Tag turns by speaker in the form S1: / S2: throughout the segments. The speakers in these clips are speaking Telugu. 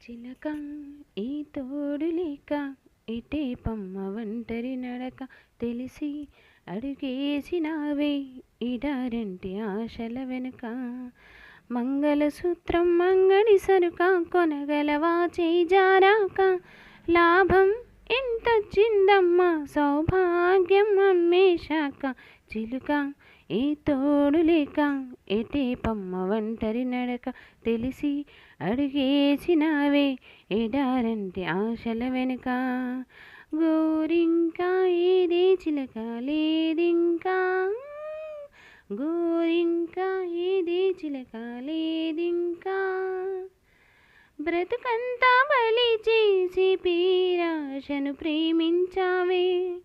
S1: చిలక ఈ తోడు లేక ఇటే పమ్మ ఒంటరి నడక తెలిసి అడుగేసినావే ఇడారంటి ఆశల వెనుక. మంగళసూత్రం మంగడి సరుక కొనగలవా చేజారాక లాభం వచ్చిందమ్మ సౌభాగ్యం అమ్మేశాక చిలుక ఈ తోడు లేక ఎటే పమ్మ ఒంటరి నడక. తెలిసి అడుగేసినావే ఎడారంటే ఆశల వెనుక. గోరింకా ఏదే చిలక లేదింకా? గోరింకా ఏదే చిలక లే బ్రతుకంతా బలి చేసి పీరాశను ప్రేమించావే.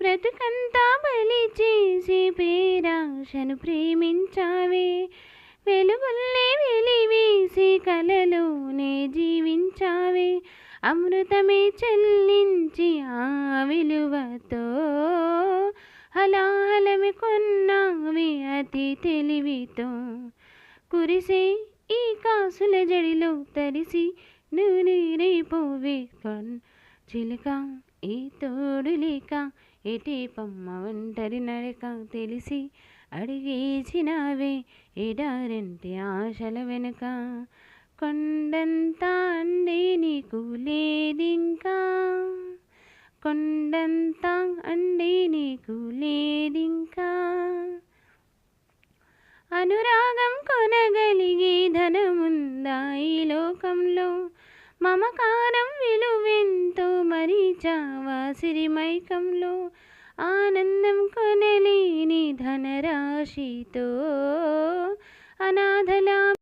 S1: బ్రతుకంతా బలి చేసి పేరాశను ప్రేమించావే. వెలుగుల్నే వెలివేసి కలలోనే జీవించావే. అమృతమే చెల్లించి ఆ విలువతో హలాహలమి కొన్నావి అతి తెలివితో. కురిసే ఈ కాసుల జడిలో తడిసి నూనెరైపోవే కన్. చిలుక ఈ తోడు లేక ఎటే పమ్మ ఒంటరి నడక తెలిసి అడిగేసినావే ఎడారంటి ఆశల వెనుక. కొండంతా అండే నీకు లేదింకా? కొండంతా అండే నీకు లేదింకా? లోకంలో మమకారం విలువెంతో మరిచావా సిరిమైకంలో ఆనందం కొనలేని ధనరాశితో అనాథలా